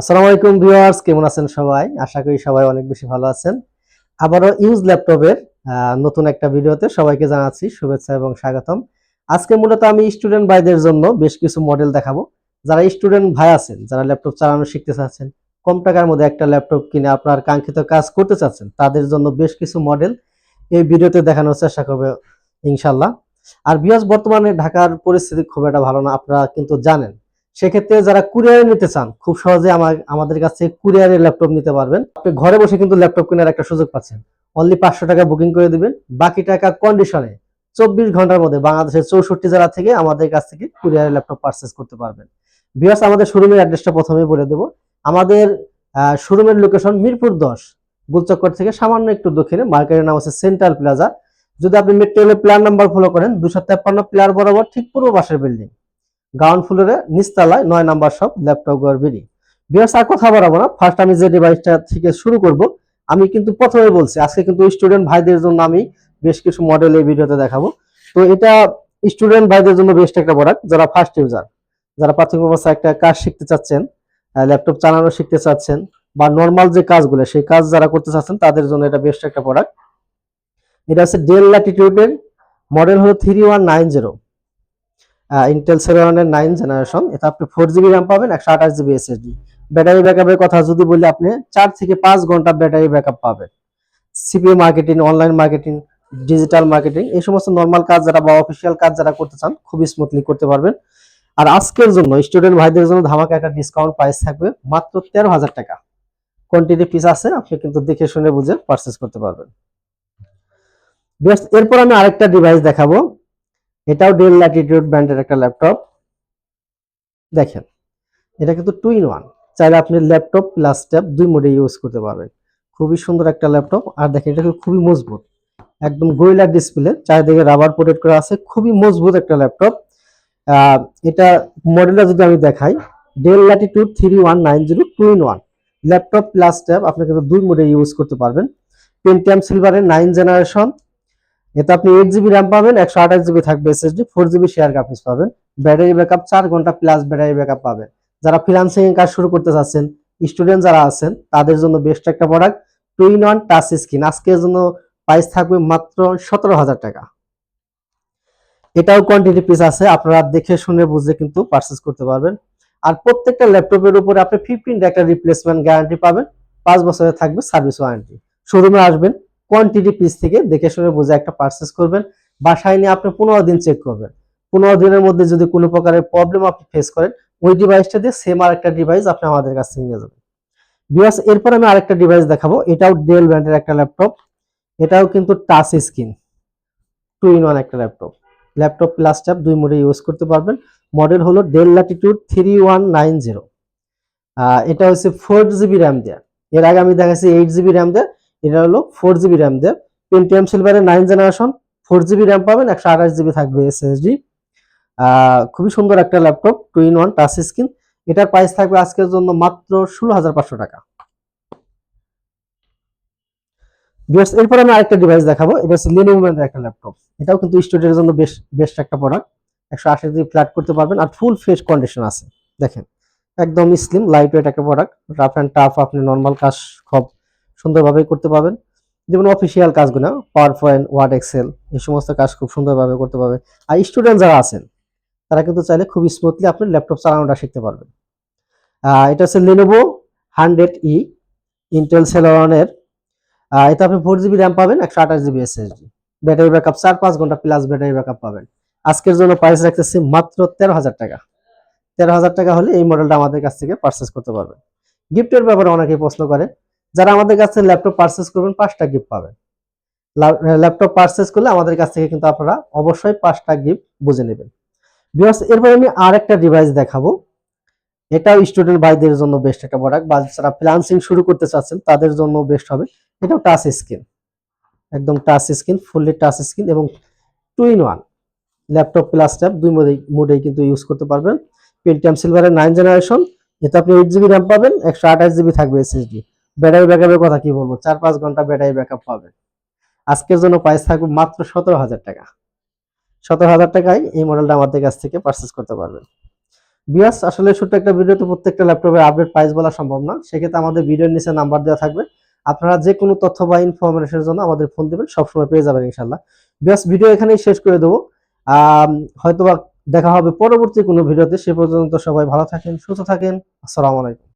আসসালামু আলাইকুম ভিউয়ার্স, কেমন আছেন সবাই? আশা করি সবাই অনেক বেশি ভালো আছেন। আবারও ইউজ ল্যাপটপের নতুন একটা ভিডিওতে সবাইকে জানাচ্ছি শুভেচ্ছা এবং স্বাগতম। আজকে মূলত আমি স্টুডেন্ট ভাইদের জন্য বেশ কিছু মডেল দেখাবো। যারা স্টুডেন্ট ভাই আছেন, যারা ল্যাপটপ চালানো শিখতে চাচ্ছেন, কম টাকার মধ্যে একটা ল্যাপটপ কিনে আপনার কাঙ্ক্ষিত কাজ করতে চাচ্ছেন, তাদের জন্য বেশ কিছু মডেল এই ভিডিওতে দেখানোর চেষ্টা করবে ইনশাল্লাহ আর বিয়াস বর্তমানে ঢাকার পরিস্থিতি খুব একটা ভালো না, আপনারা কিন্তু জানেন। সেক্ষেত্রে যারা কুরিয়ারে নিতে চান, খুব সহজে আমাদের কাছে কুরিয়ারে ল্যাপটপ নিতে পারবেন। আপনি ঘরে বসে কিন্তু ল্যাপটপ কেনার একটা সুযোগ পাচ্ছেন। অনলি পাঁচশো টাকা বুকিং করে দিবেন। বাকি টাকা কন্ডিশনে চব্বিশ ঘণ্টার মধ্যে বাংলাদেশের চৌষট্টি জেলা থেকে আমাদের কাছ থেকে কুরিয়ারে ল্যাপটপ পারচেস করতে পারবেন। বিয়াস আমাদের শোরুমের অ্যাড্রেসটা প্রথমেই বলে দেবো। আমাদের শোরুমের লোকেশন মিরপুর দশ, গুলচক্কর থেকে সামান্য একটু দক্ষিণে। মার্কেটের নাম হচ্ছে সেন্ট্রাল প্লাজা যদি আপনি মেট্রো প্ল্যান নাম্বার ফলো করেন, দুশো তেপ্পান্ন প্লেয়ার বরাবর ঠিক পূর্ব পাশের বিল্ডিং গ্রাউন্ড ফ্লোরে নিচতলায় নয় নাম্বার সব ল্যাপটপ গড়বেরি বিয়ার্স আর কথা বাড়াবো না। ফার্স্ট আমি যে ডিভাইসটা থেকে শুরু করব, আমি কিন্তু প্রথমে বলছি, আজকে কিন্তু স্টুডেন্ট ভাইদের জন্য আমি বেশ কিছু মডেল এই ভিডিওতে দেখাবো। তো এটা স্টুডেন্ট ভাইদের জন্য বেস্ট একটা প্রোডাক্ট যারা ফার্স্ট ইউজার যারা প্রাথমিক অবস্থায় একটা কাজ শিখতে চাচ্ছেন ল্যাপটপ চালানো শিখতে চাচ্ছেন, বা নর্মাল যে কাজগুলো, সেই কাজ যারা করতে চাচ্ছেন, তাদের জন্য এটা বেস্ট একটা প্রোডাক্ট এটা হচ্ছে ডেল ল্যাটিটিউডের মডেল হলো three one nine zero Intel সেভেনের নাইন জেনারেশন এটা আপনি ফোর জিবি র্যাম পাবেন, একশো আঠাশ জিবি এসএসডি ব্যাটারি ব্যাকআপের কথা যদি বলি, আপনি চার থেকে পাঁচ ঘণ্টা ব্যাটারি ব্যাকআপ পাবেন। CPA marketing online marketing digital marketing এই সমস্ত নর্মাল কাজ যারা বা অফিসিয়াল কাজ যারা করতে চান, খুবই স্মুথলি করতে পারবেন। আর আজকের জন্য স্টুডেন্ট ভাইদের জন্য ধামাকা একটা ডিসকাউন্ট প্রাইস থাকবে মাত্র তেরো হাজার টাকা। কোয়ান্টিটি পিস আছে, আপনি কিন্তু দেখে শুনে বুঝে পারচেস করতে পারবেন। বেশ, এরপর আমি আরেকটা ডিভাইস দেখাবো। এটাও ডেল ল্যাটিটিউড ব্র্যান্ডের একটা ল্যাপটপ দেখেন, এটা কিন্তু টু ইন ওয়ান চাইলে আপনি ল্যাপটপ প্লাস ট্যাব দুই মোডে ইউজ করতে পারবেন। খুবই সুন্দর একটা ল্যাপটপ আর দেখেন, এটা খুবই মজবুত। একদম গোরিলা ডিসপ্লে চারিদিকে রাবার প্রোটেক্ট করা আছে। খুবই মজবুত একটা ল্যাপটপ এটা মডেলটা যদি আমি দেখাই Dell latitude three one nine zero two in one laptop plus tab আপনি কিন্তু দুই মোডে ইউজ করতে পারবেন। পেন্টিয়াম সিলভারের নাইন জেনারেশন এতে আপনি এইট জিবি র্যাম পাবেন, একশো আঠাশ জিবি থাকবে SSD four GB share graphics পাবেন ব্যাটারি ব্যাকআপ চার ঘণ্টা প্লাস ব্যাটারি ব্যাকআপ পাবেন। যারা ফ্রিলান্সিং কাজ শুরু করতে চাচ্ছেন স্টুডেন্ট যারা আছেন, তাদের জন্য বেস্ট একটা product two in one touch screen আজকের জন্য প্রাইস থাকবে মাত্র সতেরো হাজার টাকা। এটাও কোয়ান্টিটি পিস আছে, আপনারা দেখে শুনে বুঝে কিন্তু পারচেস করতে পারবেন। আর প্রত্যেকটা ল্যাপটপের উপরে আপনি ফিফটিন একটা রিপ্লেসমেন্ট গ্যারান্টি পাবেন, পাঁচ বছরের থাকবে সার্ভিস ওয়ারেন্টি শোরুমে আসবেন কোয়ান্টিটি পিস থেকে দেখে শুনে বুঝে একটা পারচেস করবেন। বাসায় নিয়ে আপনি পনেরো দিন চেক করবেন। পনেরো দিনের মধ্যে যদি কোনো প্রকারের প্রবলেম আপনি ফেস করেন, ওই ডিভাইসটা দিয়ে সেম আরেকটা ডিভাইস আপনি আমাদের কাছ থেকে নিয়ে যাবেন। বিকজ এরপর আমি আরেকটা ডিভাইস দেখাবো। এটাও ডেল ব্র্যান্ডের একটা ল্যাপটপ এটাও কিন্তু touch screen two in one একটা ল্যাপটপ ল্যাপটপ প্লাস ট্যাব দুই মোডে ইউজ করতে পারবেন। মডেল হলো Dell latitude three one nine zero এটা হচ্ছে ফোর জিবি র্যাম দেয়া। এর আগে আমি দেখাচ্ছি এইট জিবি র্যাম দেয়া। এটা হলো ফোর জিবি র্যাম দেয়া পেন্টিয়াম সিলভারের nine generation four GB RAM পাবেন, একশো আঠাশ জিবি থাকবে এসএসডি খুবই সুন্দর একটা laptop two in one touch screen এটার প্রাইস থাকবে আজকের জন্য মাত্র ষোলো হাজার পাঁচশো টাকা। এরপর আমি আরেকটা ডিভাইস দেখাবো। এটা হচ্ছে এর একটা ল্যাপটপ এটাও কিন্তু স্টুডেন্টের জন্য বেশ, বেস্ট একটা প্রোডাক্ট একশো আশি জিবি ফ্ল্যাট করতে পারবেন আর ফুল ফ্রেশ কন্ডিশন আছে। দেখেন, একদম স্লিম লাইট ওয়েট একটা প্রোডাক্ট রাফ অ্যান্ড টাফ আপনি নর্মাল কাজ খুব সুন্দরভাবে করতে পারবেন। যেমন অফিসিয়াল কাজগুলো পাওয়ার পয়েন্ট ওয়ার্ড এক্সেল এই সমস্ত কাজ খুব সুন্দরভাবে করতে পারবে আর স্টুডেন্ট যারা আছেন, তারা কিন্তু চাইলে খুব স্মুথলি আপনি ল্যাপটপ চালানোটা শিখতে পারবেন। এটা হচ্ছে লেনোভো হান্ড্রেড ই ইন্টেল সেলনের এটা আপনি ফোর জিবি র্যাম পাবেন, একশো আঠাশ জিবি এসএসডি ব্যাটারি ব্যাকআপ চার পাঁচ ঘণ্টা প্লাস ব্যাটারি ব্যাকআপ পাবেন। আজকের জন্য প্রাইস রাখতেছি মাত্র তেরো হাজার টাকা। তেরো হাজার টাকা হলে এই মডেলটা আমাদের কাছ থেকে পারচেস করতে পারবেন। গিফটের ব্যাপারে অনেকেই প্রশ্ন করে যারা আমাদের কাছ থেকে ল্যাপটপ পারচেস করবেন, পাঁচটা গিফট পাবেন। ল্যাপটপ পারচেস করলে আমাদের কাছ থেকে কিন্তু আপনারা অবশ্যই পাঁচটা গিফট বুঝে নেবেন। বিকজ এরপরে আমি আর একটা ডিভাইস দেখাবো। এটাও স্টুডেন্ট ভাইদের জন্য বেস্ট একটা প্রোডাক্ট বা যারা ফ্রিল্যান্সিং শুরু করতে চাচ্ছেন, তাদের জন্য বেস্ট হবে। এটাও টাচ স্ক্রিন একদম touch screen fully touch screen এবং two in one laptop plus tab দুই মোডে মোডেই কিন্তু ইউজ করতে পারবেন। পেন্টিয়াম সিলভারের নাইন জেনারেশন এতে আপনি এইট জিবি র্যাম পাবেন, একশো আঠাশ জিবি থাকবে এসএসডি ব্যাটারি ব্যাকআপের কথা কি বলব? চার পাঁচ ঘণ্টা ব্যাটারি ব্যাকআপ পাবেন আজকের জন্য প্রাইস থাকবে মাত্র সতেরো হাজার টাকা। সতেরো হাজার টাকায় এই মডেলটা আমাদের কাছ থেকে পারচেস করতে পারবেন। বিয়াস আসলে ছোট্ট একটা ভিডিওতে প্রত্যেকটা ল্যাপটপের আপডেট প্রাইস বলা সম্ভব না। সেক্ষেত্রে আমাদের ভিডিওর নিচে নাম্বার দেওয়া থাকবে। আপনারা যে কোনো তথ্য বা ইনফরমেশনের জন্য আমাদের ফোন দেবেন, সবসময় পেয়ে যাবেন ইনশাল্লাহ বিয়াস ভিডিও এখানেই শেষ করে দেবো। হয়তোবা দেখা হবে পরবর্তী কোনো ভিডিওতে। সে পর্যন্ত সবাই ভালো থাকেন, সুস্থ থাকেন। আসসালামু আলাইকুম।